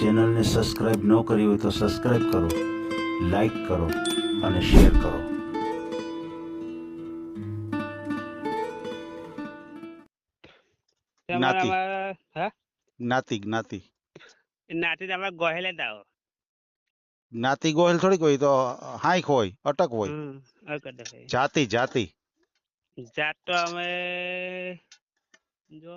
ચેનલને સબસ્ક્રાઈબ ન કરી હોય તો સબસ્ક્રાઈબ કરો લાઈક કરો અને શેર કરો. તમે ગોહેલે જ આવો. જ્ઞાતિ ગોહિલ થોડીક હોય તો હાઈક હોય અટક હોય. જાતિ જાતિ. જાત તો અમે જો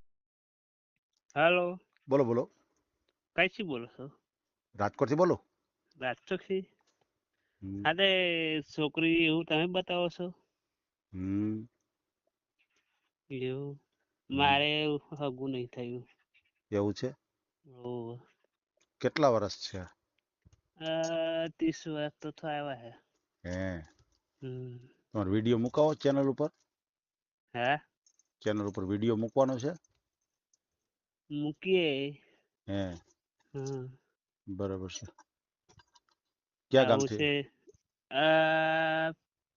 હાલો. બોલો બોલો. કઈથી બોલો છો? રાજકોટથી બોલો. હમ. હા છોકરી એવું તમે બતાવો છો? હમ. એવું? મારે હગું નહીં થયું. એવું છે. કેટલા વર્ષ છે? ત્રીસ વર્ષ તો થયા હે. હે. તમારો વીડિયો મુકાવો ચેનલ ઉપર? હે? ચેનલ ઉપર વીડિયો મૂકવાનો છે? મૂકીએ. હે. બરાબર છે. ક્યાં ગામ છે?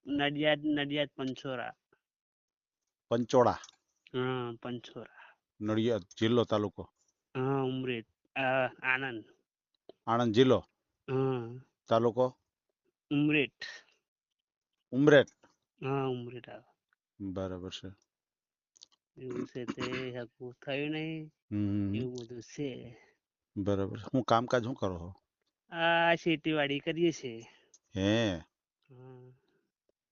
નડિયાદ નડિયાદ પંચોરા. પંચોડા હા પંચોરા. નડિયાદ જિલ્લો તાલુકો? હા ઉમરેઠ આનંદ આણંદ. આણંદ જિલ્લો? હા તાલુકો? ઉમરેઠ. ઉમરેઠ. હા ઉમરેઠ આવે. બરાબર છે. એવું છે તે હકું થયું નહીં હમ. એવું બધું છે. બરાબર. હું કામકાજ શું કરો છો? આ ખેતીવાડી કરીએ છીએ. હે.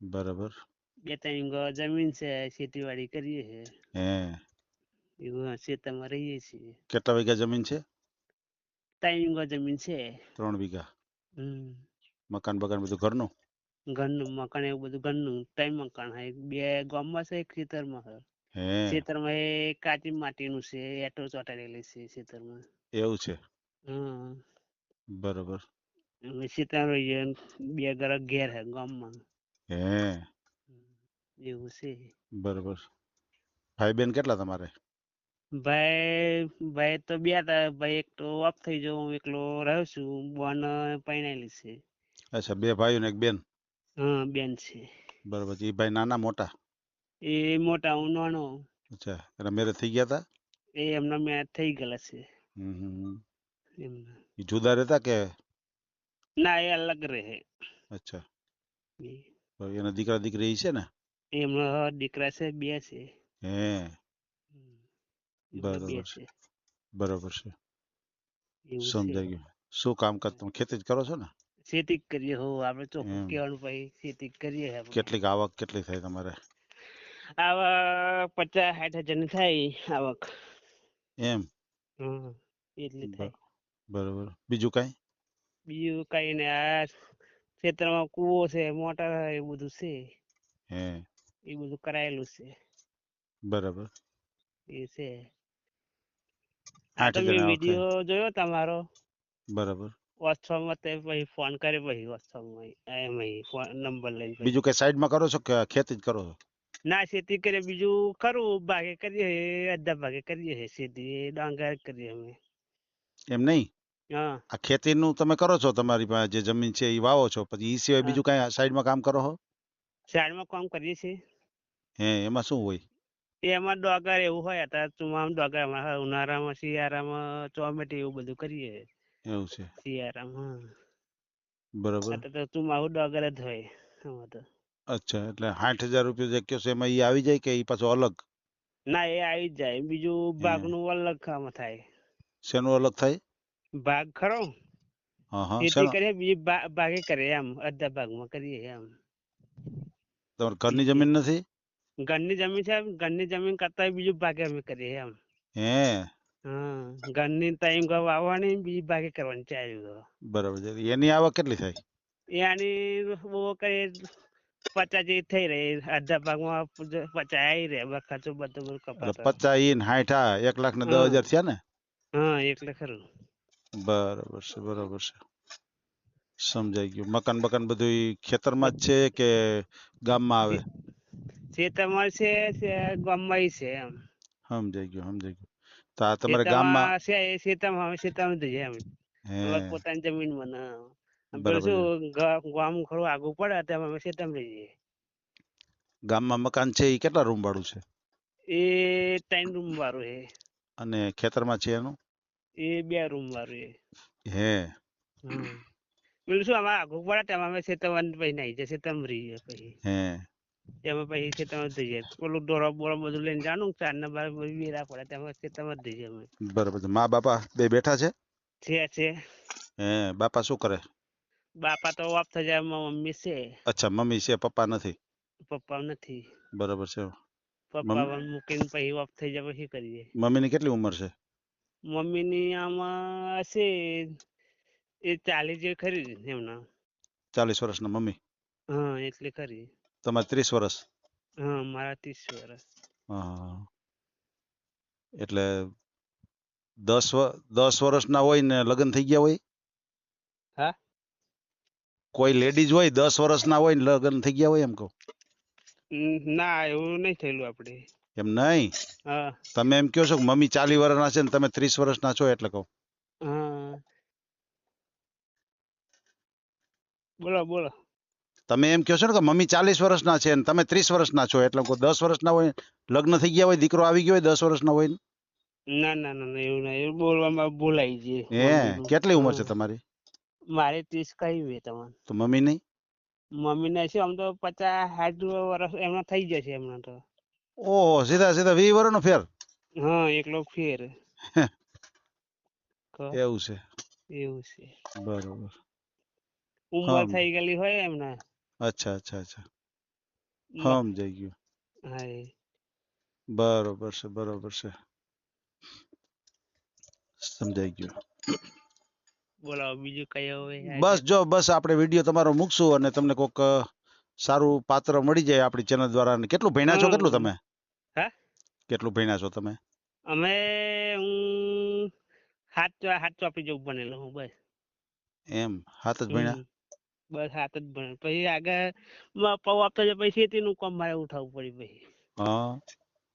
બરાબર. બે ત્રણ વીઘા જમીન છે ખેતીવાડી કરીએ છીએ. હે? એવું ખેતરમાં રહીએ છીએ. કેટલા વીઘા જમીન છે? ત્રણ વીઘા જમીન છે. ત્રણ વીઘા? હમ. મકાન બકાન બધું ઘરનું? ઘરનું મકાન એવું બધું ઘરનું. ત્રણ મકાન એક બે ગામમાં છે એક ખેતરમાં છે. ખેતરમાં એ કાચી માટીનું છે એટો ચોટાડેલી છે ખેતરમાં એવું છે? બરોબર. સીતા રહીએ બે ઘર ઘેર હે ગામમાં. હે. એવું છે. બરોબર. ભાઈ બેન કેટલા તમારે? ભાઈ ભાઈ તો બે હતા ભાઈ એક તો ઓફ થઈ ગયો હું એકલો રહ્યો છું બોન પરણેલી છે. અચ્છા બે ભાઈઓ ને એક બેન? હા બેન છે. બરોબર એ ભાઈ નાના મોટા? એ મોટા હું નાનો અચ્છા એના મેરેજ થઈ ગયા હતા એ એમના મેચ થઈ ગયેલા છે. હમ. એમના. જુદા રહેતા કે? ના એ અલગ રહે. અચ્છા. એના દીકરા દીકરી છે ને? એમના દીકરા છે બે છે. હે. બરોબર છે. બરોબર છે. સમજાઈ ગયું. શું કામકાજ તમે ખેતી જ કરો છો ને? ખેતી કરીએ હો આપણે ચોખ્ખું. કહેવાનું ભાઈ ખેતી કરીએ કેટલી કેટલીક આવક કેટલી થાય તમારે? આવા પચાસ સાઠ હજારની થાય આવક. એમ? હમ એટલી થાય. બરોબર. બીજું કઈ? બીજું કઈ ને આ ખેતરમાં કૂવો છે મોટર એ બધું છે. હે. એ બધું કરાયેલું છે. બરાબર. એ છે. આઠ આવક થાય. વીડિયો જોયો તમારો? બરાબર. વોટ્સઅપમાં તે પછી ફોન કર્યો પછી વોટ્સઅપમાં એમ ફોન નંબર લઈને બીજું કઈ સાઈડમાં કરો છો કે ખેતી જ કરો છો? ના ખેતી કરીએ બીજું ખરું ભાગે કરીએ અડધા ભાગે કરીએ છે ખેતી એ ડાંગર કરીએ અમે. એમ નહીં? હા. આ ખેતીનું તમે કરો છો તમારી પાસે જે જમીન છે એ વાવો છો પછી ઈ સિવાય બીજું કાંઈ સાઈડમાં કામ કરો છો સાઈડમાં કામ કરીએ છીએ. હે એમાં શું હોય? એમાં ડોગર એવું હોય અત્યારે ચુમામ ડોગર ઉનાળામાં શિયાળામાં ચોમેટી એવું બધું કરીએ. એવું છે. શિયાળામાં બરાબર. અત્યારે તો ચુમાવું ડોગર જ હોય આમાં તો. અચ્છા એટલે સાઠ હજાર રૂપિયા જે કહો છો એમાં ઈ આવી જાય કે ઈ પાછો અલગ? ના એ આવી જ જાય. બીજું ભાગનું અલગ કામ થાય. શેનું અલગ થાય? ભાગ ખરો. હા હા ખેતી કરીએ બીજી ભાગે કરીએ એમ અડધા ભાગમાં કરીએ એમ. તમારે ઘરની જમીન નથી? ઘરની જમીન છે ઘરની જમીન કરતા બીજું ભાગે અમે કરીએ એમ. હે? હા ઘરની ટાઈમ ઘર વાવવાની બીજી ભાગે કરવાની વીઘા. બરાબર છે. એની આવક કેટલી થાય? એની બહુ કઈ પચાસ જેવી થઈ રહી. અડધા ભાગમાં પચાસ આવી રહે ખર્ચો બધો બધો પચાસ ને સાઠ આ એક લાખ ને દસ હજાર થયા ને? હા એટલે ખરું. બરાબર છે બરાબર છે. સમજાઈ ગયું. મકાન બકાન બધું ખેતરમાં જ છે કે ગામમાં આવે? ખેતરમાં છે ગામ ગામમાં છે એમ. સમજાઈ ગયું સમજાઈ ગયું. તો આ તમારે ગામમાં માં છે ખેતરમાં હવે ખેતરમાં જ પોતાની જમીનમાં ને આમ બરાબર પેલું શું ગામ થોડું આગું પડે ત્યાં અમે સેટમ લઈ જઈએ. ગામમાં મકાન છે એ કેટલા રૂમ વાળું છે? એ ત્રણ રૂમ વાળું છે. અને ખેતરમાં છે એનું? એ બે રૂમ વાળું છે. હે. પેલું શું અમારે આગું પડે તેમાં અમે ખેતરમાં પછી નાઈ ખેતરમાં રહીએ પછી. હે. તેમાં પછી ખેતરમાં જ જાય પેલું દોરો બોરો બધું લઈને જાણું ચાર ને બાર વેરા પડે તેમાં ખેતરમાં જ જાય બરાબર મા બાપા બે બેઠા છે? છે છે. હે બાપા શું કરે? બાપા તો ઓફ થઈ જાય મમ્મી છે. અચ્છા મમ્મી છે પપ્પા નથી? પપ્પા નથી. બરાબર છે. પપ્પા મૂકીને પછી ઓફ થઈ જાય પછી કરીએ મમ્મીની કેટલી ઉંમર છે? મમ્મીની આમાં હશે એ ચાલીસ જે ખરી એમના. ચાલીસ વર્ષના મમ્મી? હા એટલે ખરી. તમારે ત્રીસ વર્ષ? હા મારા ત્રીસ વર્ષ. હા. એટલે દસ દસ દસ વર્ષના હોય ને લગ્ન થઈ ગયા હોય? હા? કોઈ લેડીઝ હોય દસ વર્ષના હોય ને લગ્ન થઈ ગયા હોય એમ કહું. ના એવું નહીં થયેલું આપણે. એમ નહીં? તમે એમ કહો છો કે મમ્મી ચાલી વર્ષના છે ને તમે ત્રીસ વર્ષના છો એટલે કહું. બોલો બોલો. તમે એમ કહો છો ને કે મમ્મી ચાલીસ વર્ષના છે ને તમે ત્રીસ વર્ષના છો એટલે કોઈ દસ વર્ષના હોય લગ્ન થઈ ગયા હોય દીકરો આવી ગયો હોય દસ વર્ષના હોય ને. ના ના એવું ના એવું બોલવામાં બોલાઈ છે હે કેટલી ઉંમર છે તમારી? મારે ત્રીસ કઈ વે તમને. તો મમ્મી નહીં? મમ્મી ને શું આમ તો પચાસ સાઠ વર્ષ એમના થઈ જશે એમના તો. ઓહો સીધા સીધા વી વર્ષ નો ફેર? હા એકલો ફેર. એવું છે. એવું છે. બરોબર. ઉંમર થઈ ગયેલી હોય એમના. અચ્છા અચ્છા અચ્છા. હમ સમજાઈ ગયું. હા બરોબર છે બરોબર છે. સમજાઈ ગયું. બોલો બીજું કઈ હવે બસ જો બસ આપણે વીડિયો તમારો મૂકશું અને તમને કોક સારું પાત્ર મળી જાય આપણી ચેનલ દ્વારા. અને કેટલું ભણ્યા છો કેટલું તમે? હા? કેટલું ભણ્યા છો તમે? અમે હું હાથ હાથ ચોપડી જેવું બનેલો હું બસ. એમ? હાથ જ ભણ્યા? બસ હાથ જ ભણ્યા. પછી આગળ પૌ આપતા જાય પછી ખેતીનું કામ મારે ઉઠાવવું પડ્યું પછી. હા.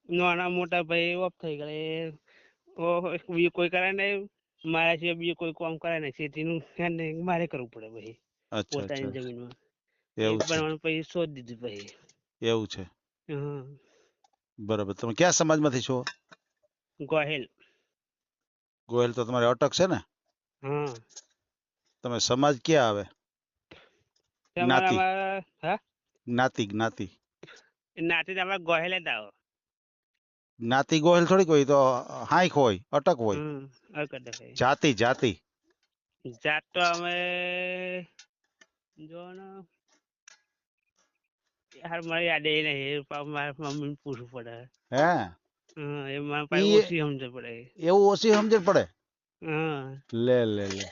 નાના મોટા ભાઈ ઓફ થઈ ગયા કોઈ કરે ને મારા સિવાય બીજું કોઈ કામ કરે ને ખેતીનું મારે કરવું પડે પછી. પોતાની જમીનમાં. એવું બનાવવાનું પછી શોધ દીધું પછી. એવું છે. બરાબર. તમે કયા સમાજમાંથી છો? ગોહેલ. ગોહેલ તો તમારે અટક છે ને? તમે સમાજ ક્યાં આવે? જ્ઞાતિ. જ્ઞાતિ જ્ઞાતિ. નાતે તમારા ગોહેલ જ આવો. જ્ઞાતિ ગોયલ થોડીક હોય તો હાઈક હોય અટક હોય. હમ હરકત છે. જાતિ જાતિ. જાત તો અમે જો ને યાર મારે યાદ એ નહીં મારા મમ્મી પૂછવું પડે. હે? હા એ મારા પાસે ઈ- ઓછી સમજ પડે. એવું ઓછી સમજણ પડે? હા લે લે લે.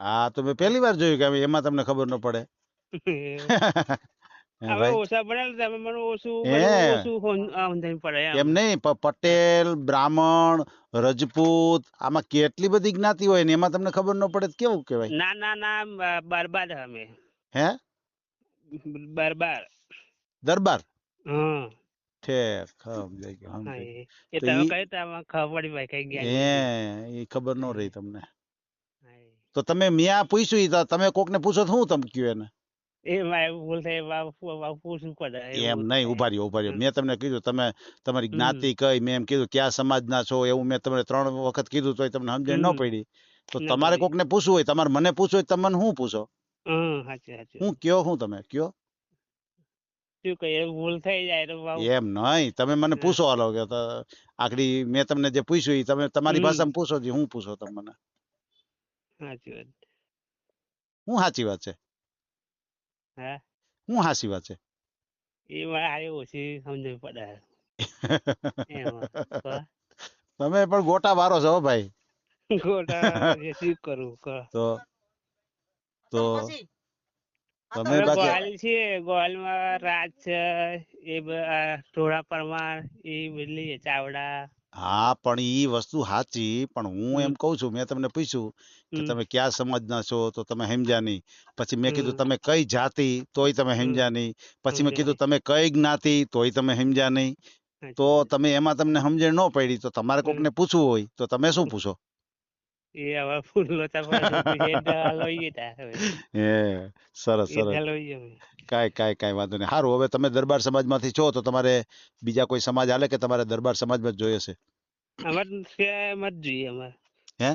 હા તો મેં પહેલી વાર જોયું કે હવે એમાં તમને ખબર ન પડે. એમ. નહીં પટેલ બ્રાહ્મણ રજપૂત આમાં કેટલી બધી જ્ઞાતિ હોય ને એમાં તમને ખબર ન પડે કેવું કેવાય ના ના ના બરબાદ અમે. હે? બરબાર. દરબાર? હમ ખબર ન રહી તમને. તો તમે મિયા પૂછ્યું તમે કોક તમે કોકને પૂછો તો હું તમે કયો એને? એ ભૂલ થઈ વા- વા- પૂછવું પડે એમ નહીં ઊભા રહ્યો ઊભા રહ્યો મેં તમને કીધું તમે તમારી જ્ઞાતિ કઈ મેં એમ કીધું ક્યાં સમાજના છો એવું મેં તમને ત્રણ વખત કીધું તોય તમને સમજણ ન પડી. તો તમારે. કોકને પૂછવું હોય તમારે મને પૂછવું હોય તમને તમે શું પૂછો? હું કયો હું તમે કયો? એમ નહીં તમે મને પૂછો હાલો કે આખડી મેં તમને જે પૂછ્યું એ તમે તમારી. ભાષામાં પૂછો જે હું પૂછો તમને. સાચી વાત. હું સાચી વાત છે? હા? હું સાચી વાત છે? એ મારે ઓછી સમજણ પડે. તમે પણ ગોટા વારો છો ભાઈ. ગોટા એ શું કરું. તો તો તમે ગોહાલ છે ગોહાલમાં રાજ છે એ ટોળા પરમાર એ બદલી ચાવડા. હા પણ ઈ વસ્તુ સાચી પણ હું એમ હમ. કહું છું મેં તમને પૂછ્યું કે હમ. તમે કયા સમાજના છો તો તમે સમજ્યા નહીં પછી મેં કીધું હમ. તમે કઈ જાતિ તોય તમે હમ. સમજ્યા નહીં પછી મેં સમજ્યા કીધું તમે કઈ જ્ઞાતિ તોય તમે સમજ્યા નહીં તો. તમે એમાં તમને સમજણ ન પડી તો તમારે હમ. કોકને પૂછવું હોય તો તમે શું પૂછો પડે છે, પછી એ સરસ સરસ. લઈએ અમે. કાંઈ કાંઈ કાંઈ વાંધો નહીં. સારું હવે તમે દરબાર સમાજમાંથી છો તો તમારે બીજા કોઈ સમાજ હાલે કે તમારે દરબાર સમાજમાં જ જોઈએ છે? અમાર છે એમ જ જોઈએ અમારે. હે?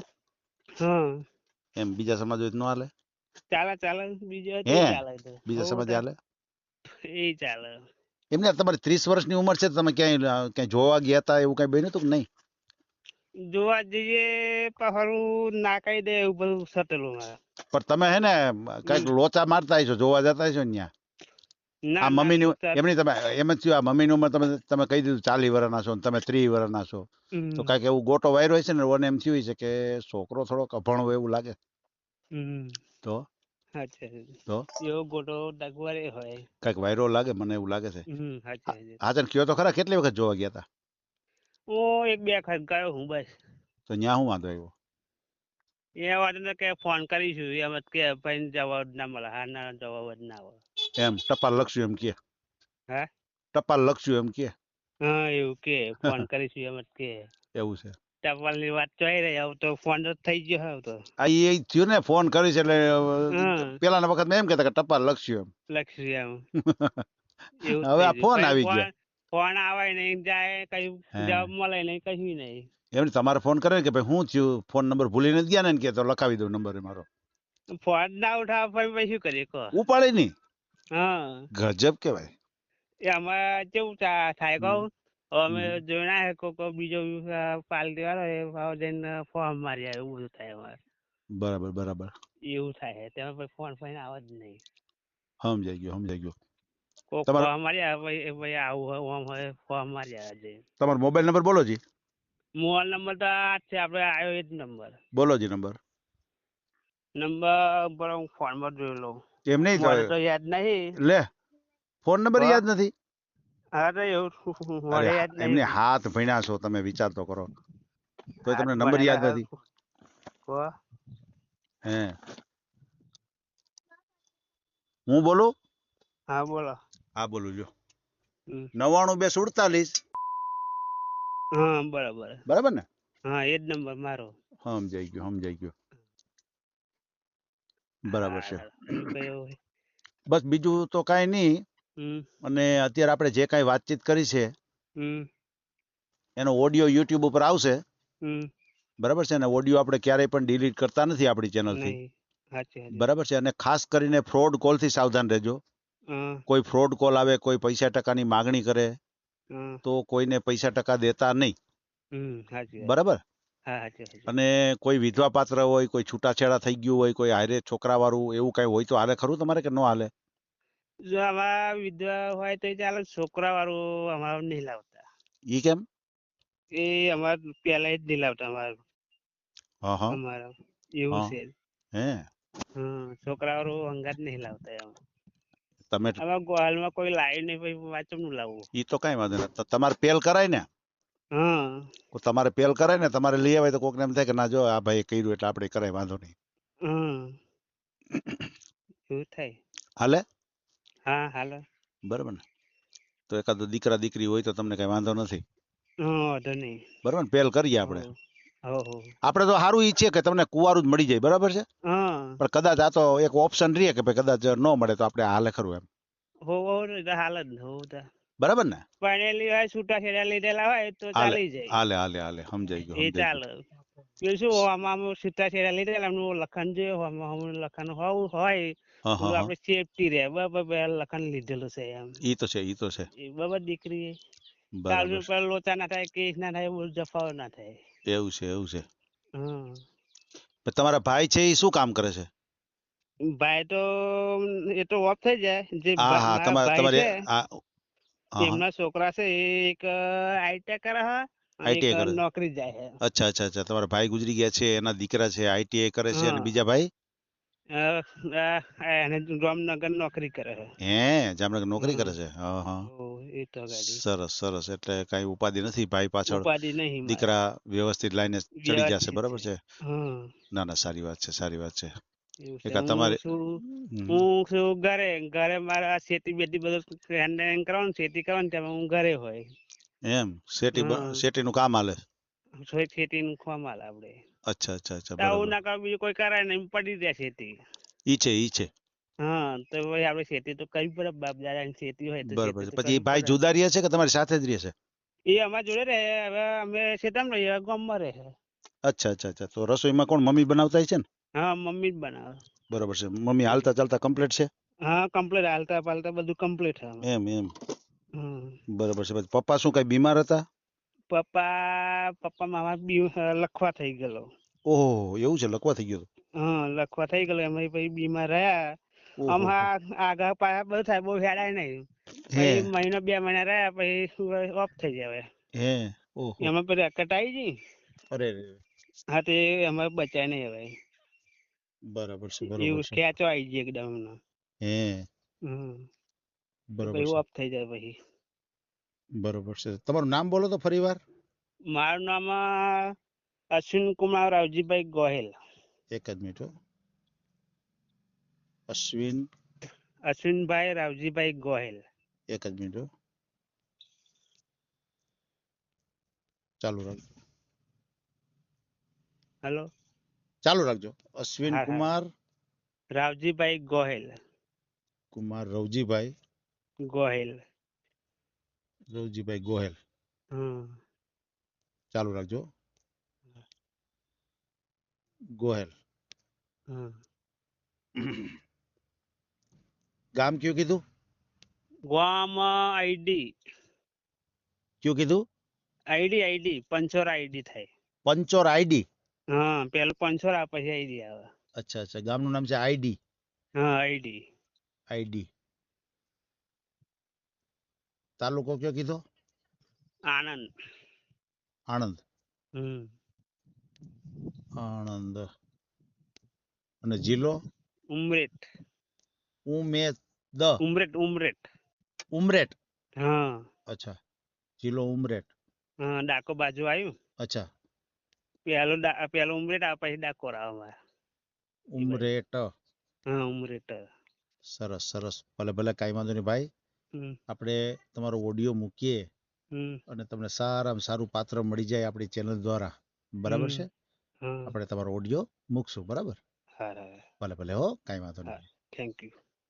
હા. એમ બીજા સમાજ હોય તો ન હાલે? ચાલે ચાલે બીજા? ચાલે બીજા સમાજ. હાલે? એ ચાલે. એમને તમારી ત્રીસ વર્ષની ઉંમર છે તમે ક્યાંય ક્યાંય જોવા ગયા હતા એવું કઈ બન્યું હતું કે નહીં? જોવા જઈએ પાછું ના કહી દે એવું બધું સટેલું મારે પણ તમે હે ને કંઈક લોચા મારતા છો જોવા જતા છો ને ત્યાં? આ મમ્મી મમ્મીની એમની તમે એમ જ આ મમ્મીની ઉંમર તમે તમે કહી દીધું ચાલી વર્ષના છો તમે ત્રીસ વર્ષના છો. તો કાંઈક એવું ગોટો વાયરો છે ને ઓને એમ થયું છે કે છોકરો થોડોક અભણો હોય એવું લાગે. તો? તો? એવો ગોટો ડગવારે હોય. કાંઈક વાયરો લાગે મને એવું લાગે છે. હમ સાચી સાચી. હા કયો તો ખરા કેટલી વખત જોવા ગયા હતા હું એક બે વખત હું બસ. તો ન્યા હું વાંધો આવ્યો? એ વાત ને કે ફોન કરીશું એમ જ કે ભાઈ જવાબ ના મળે હા ના જવાબ જ ના મળે. એમ ટપાલ લખશું એમ કે. હે? ટપાલ લખશું એમ કે. હા એવું કે ફોન કરીશું એમ જ કે. એવું છે. ટપાલની વાત ચાલી રહી હવે તો ફોન જ થઈ ગયો હવે તો. આ એ થયું ને ફોન કરીશ એટલે. પેલાના વખત એમ કહેતા કે ટપાલ લખશું એમ. લખશું એમ. હવે આ ફોન આવી ગયા. ફોન આવે નહીં જાય કઈ જવાબ મળે નહીં કશું નહીં. એમને તમારે ફોન કરે કે ભાઈ હું થયું? ફોન નંબર ભૂલીને નથી ગયા ને કે તો લખાવી દઉં નંબર મારો. ફોન ના ઉઠાવે પછી શું કરીએ કહો? ઉપાડે નહીં? હા. ગજબ કેવાય એ અમારે કેવું થાય કહું? અમે. જોયા હે કોક બીજો પાલટી વાળો એ ભાવ જઈને ફોર્મ મારી આવે એવું બધું થાય અમારે. બરાબર બરાબર. એવું થાય તેમાં ફોન ફોન આવે જ નહીં. સમજાઈ ગયો સમજાઈ ગયો. તમારો- મોબાઈલ નંબર બોલો જી. મોબાઈલ નંબર તો આ છે આપણે આવ્યો એ જ નંબર. બોલો જી નંબર. નંબર પર હું ફોનમાં જોઈ લઉં. એમ નહીં તો યાદ નહીં. લે ફોન નંબર યાદ નથી? એમને હાથ ભણ્યા છો તમે વિચાર તો કરો. તો તમને નંબર યાદ નથી. હે. હું બોલું? હા બોલો. હા બોલું જો. નવાણું બે સુડતાલીસ. હા બરાબર. બરાબર ને? હા એ જ નંબર મારો. સમજાઈ ગયો સમજાઈ ગયો. બરાબર છે? બસ બીજું તો કાંઈ નહીં. અને અત્યારે આપણે જે કાંઈ વાતચીત કરી છે એનો ઓડિયો યુટ્યુબ ઉપર આવશે. બરાબર છે? ને ઓડિયો આપણે ક્યારેય પણ ડિલીટ કરતા નથી આપણી ચેનલથી. બરાબર છે? અને ખાસ કરીને ફ્રોડ કોલથી સાવધાન રહેજો. કોઈ ફ્રોડ કોલ આવે કોઈ પૈસા ટકાની માગણી કરે તો કોઈને પૈસા ટકા દેતા નહીં. બરાબર. અને કોઈ વિધવા પાત્ર હોય કોઈ છૂટાછેડા થઈ ગયું હોય કોઈ હારે છોકરા વાળું એવું કઈ હોય તો હાલે ખરું તમારે કે ન હાલે? જો આવા વિધવા હોય તો ચાલે છોકરા વાળું અમારે નહીં લાવતા. ઈ કેમ? એ અમારે પેલા જ નહીં લાવતા અમારે હા હા. અમારા એવું છે. હે. હા છોકરા વાળું અંગાત નહીં લાવતા એમ. તમે ગોહાલમાં કોઈ લાવી નહીં ભાઈ વાંચમનું લાવવું ઈ તો કઈ વાંધો નહીં તમારે પેલ કરાય ને? હા. તમારે પેલ કરાય ને? તમારે લઈ આવે તો કોકને એમ થાય કે ના જો આ ભાઈ કર્યું એટલે આપણે કરાય વાંધો નહીં. એવું થાય. હાલે? હા હાલે. બરાબર ને? તો એકાદ દીકરા દીકરી હોય તો તમને કઈ વાંધો નથી? વાંધો નહીં. બરાબર ને? પેલ કરીએ આપણે. આપણે તો સારું ઈચ્છીએ કે તમને કુવારું જ મળી જાય બરાબર છે? હા. પણ કદાચ આ તો એક ઓપ્શન રહે કે ભાઈ કદાચ ન મળે તો આપણે હાલે ખરું એમ. હાલ જ બરાબર ને? ભણેલી હોય છૂટા છેડા લીધેલા હોય તો ચાલી જાય. હાલે હાલે હાલે સમજાઈ ગયું એ ચાલે. પેલું શું આમાં આમ છૂટા છેડા લીધેલા એમનું લખન જોઈએ આમાં લખન હોવું હોય આપણે સેફટી રહે બરાબર લખન લીધેલું છે એમ. ઈ તો છે ઈ તો છે. બરાબર દીકરી. બરાબર લોચા ના થાય કેસ ના થાય જફાઓ ના થાય. એવું છે એવું છે. હા પણ તમારા ભાઈ છે એ શું કામ કરે છે? ભાઈ તો એ તો ઓફ થઈ જાય. જે હા હા મારા તમારે ભાઈ તમારે છે, હા, હા. એમના છોકરા છે એ એક આઈટીઆઈ કરે છે અને ITI એક કરે. છે. નોકરી જાય છે અચ્છા અચ્છા અચ્છા તમારા ભાઈ ગુજરી ગયા છે એના દીકરા છે આઈટીઆઈ કરે છે અને હા. બીજા ભાઈ? અ, એને જામનગર નોકરી કરે છે હે જામનગર નોકરી કરે છે? હા હા. એ તો ગાડી સરસ સરસ. એટલે કઈ ઉપાધિ નથી. ભાઈ પાછળ ઉપાધિ નહીં દીકરા વ્યવસ્થિત લાઈને ચડી જશે બરાબર છે. ના ના સારી વાત છે સારી વાત છે. એક તમારે- હું ઘરે. ઘરે મારા ખેતી બેતી બધું હેન્ડ કરવાનું ત્યાં હું ઘરે હોય. એમ? બ- હા. કામ હાલે? ખેતી નું આપડે. અચ્છા અચ્છા અચ્છા આવું ના બીજું કોઈ કરાય નહીં પડી જાય ખેતી ઈ છે ઈ છે. હા તો ભાઈ આપણે ખેતી તો કરવી પડે બાપ દાદાની ખેતી હોય તો બરાબર છે. પછી ભાઈ જુદા રહે છે કે તમારી સાથે જ રહે છે? એ અમારા જોડે રહે હવે અમે ખેતરમાં રહીએ ગામમાં રહે. અચ્છા અચ્છા અચ્છા. તો રસોઈમાં કોણ મમ્મી બનાવતા છે ને? હા મમ્મી જ બનાવે. બરાબર છે. મમ્મી હાલતા ચાલતા કમ્પ્લીટ છે? હા કમ્પ્લીટ હાલતા પાલતા બધું કમ્પ્લીટ છે એમ એમ. બરાબર છે. પછી પપ્પા શું કઈ બીમાર હતા? પપ્પા પપ્પા મામા બી લખવા થઈ ગયેલો. ઓહો એવું છે? લખવા થઈ ગયો હા લખવા થઈ ગયેલો. એમાં પછી બીમાર રહ્યા. આમ આગળ પાછા બધું થાય બહુ હેડાય નહીં. પછી મહિનો બે મહિના રહ્યા પછી ઓફ થઈ જાય હે ઓહો. એમાં પછી અકટ આવી ગઈ? અરે હા તે એમાં બચાય નહીં હવે. બરાબર છે બરાબર એવું ખેંચો આવી ગઈ એકદમ. હે. હમ. બરાબર પછી ઓફ થઈ જાય પછી. બરાબર છે. તમારું નામ બોલો તો ફરી વાર. મારું નામ અશ્વિન કુમાર રાવજીભાઈ ગોહિલ. એક જ મિનિટ. અશ્વિન અશ્વિનભાઈ રાવજીભાઈ ગોહિલ એક જ મિનિટ હો. ચાલુ રાખજો હેલો ચાલુ રાખજો અશ્વિન હા, હા. કુમાર રાવજીભાઈ ગોહિલ કુમાર રવજીભાઈ ગોહિલ રવજીભાઈ ગોહેલ હમ ચાલુ રાખજો ગોહેલ હમ ગામ કયું કીધું? ગામ આઈડી. કયું કીધું? ID ID. પંચોર આઈડી થાય. પંચોર આઈડી? હા પેલું પંચોર આ પછી આઈડી આવે. અચ્છા અચ્છા. ગામનું નામ છે આઈડી? હા આઈડી. આઈડી. તાલુકો કયો કીધો? આનંદ આણંદ. હમ. આણંદ. અને જિલ્લો? ઉમરેઠ. ઉમેદ. ઉમરેટ ઉમરેટ. ઉમરેટ. હા. અચ્છા. જિલ્લો ઉમરેટ. હા ડાકો બાજુ આવ્યું અચ્છા. પેલું ડા- ઉમરેટ આવે પછી ડાકોર આવે ઉમરેટ. હા ઉમરેટ. સરસ સરસ. ભલે ભલે કાંઈ વાંધો નહીં ભાઈ. આપણે તમારો ઓડિયો મૂકીએ અને તમને સારામાં સારું પાત્ર મળી જાય આપણી ચેનલ દ્વારા. બરાબર છે? આપણે તમારો ઓડિયો મૂકશું બરાબર? ભલે ભલે હો કાંઈ વાંધો નહીં. Thank you.